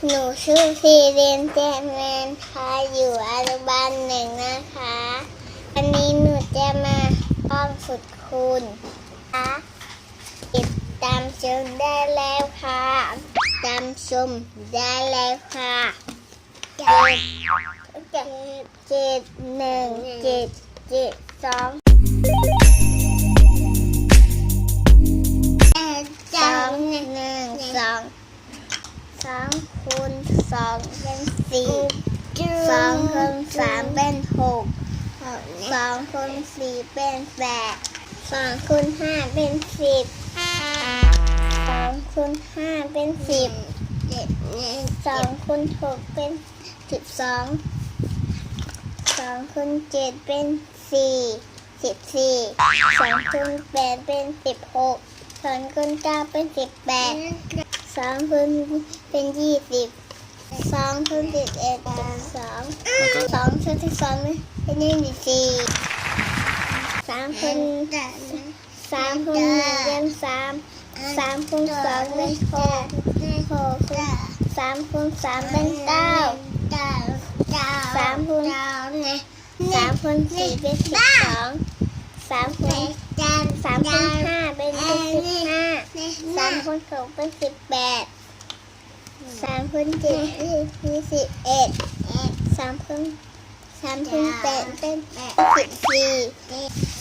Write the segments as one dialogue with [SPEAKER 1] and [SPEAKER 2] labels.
[SPEAKER 1] พีเรียนเจนแมนค่ะอยู่อนุบาลหนึ่งนะคะ วันนี้หนูจะมาป้องฝึกคุณค่ะติดตามชมได้แล้วค่ะตามชมได้แล้วค่ะเจ็ดเจ็ดเจ็ดหนึ่งเจ็ดเจ็ดสอง สองคูณสองเป็นสี่สองคูณสามเป็นหกสองคูณสี่เป็นแปดสองคูณห้าเป็นสิบสองคูณห้าเป็นสิบสองคูณหกเป็นสิบสองสองคูณเจ็ดเป็นสี่สิบสี่สองคูณแปดเป็นสิบหกสองคูณเก้าเป็นสิบแปด องคูณเป็นยี่สิบสองคูณสิบเอ็ดเป็นสองสองคูณสิบสองเป็นยี่สิบสี่สามคูณสามคูณหนึ่งเป็นสามสามคูณสองเป็นหกหกคูณสามคูณสามเป็นเก้าสามคูณสามคูณสี่เป็นสิบสองสามคูณสามคูณห้าเป็นสิบห้า สาม คูณหกเป็นสิบแปดสามคูณเจ็ดเป็นสิบเอ็ดสามคูณสามคูณแปดเป็นสิบสี่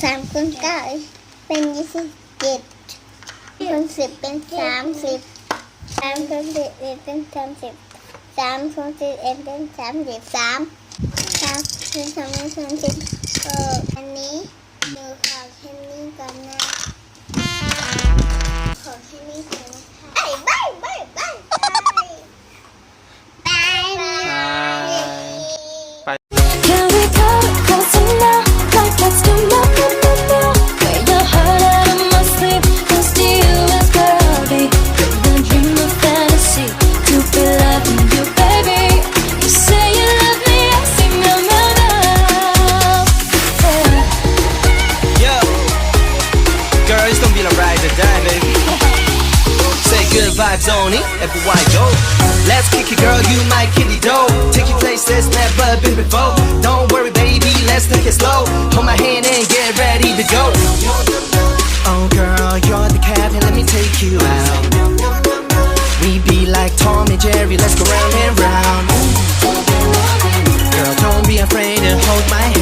[SPEAKER 1] สามคูณเก้าเป็นยี่สิบเจ็ดคูณสิบเป็นสามสิบสามคูณสิบเอ็ดเป็นสามสิบสามคูณสิบเอ็ดเป็นสามสิบสามสามคูณสองเป็นสามสิบหกอันนี้ดูขอแค่นี้ก่อนนะ
[SPEAKER 2] Vibes only, everywhere I go. Let's kick it, girl, you my it, dough. Take you places never been before. Don't worry, baby, let's take it slow. Hold my hand and get ready to go. Oh, girl, you're the captain, let me take you out. We be like Tom and Jerry, let's go round and round. Girl, don't be afraid to hold my hand.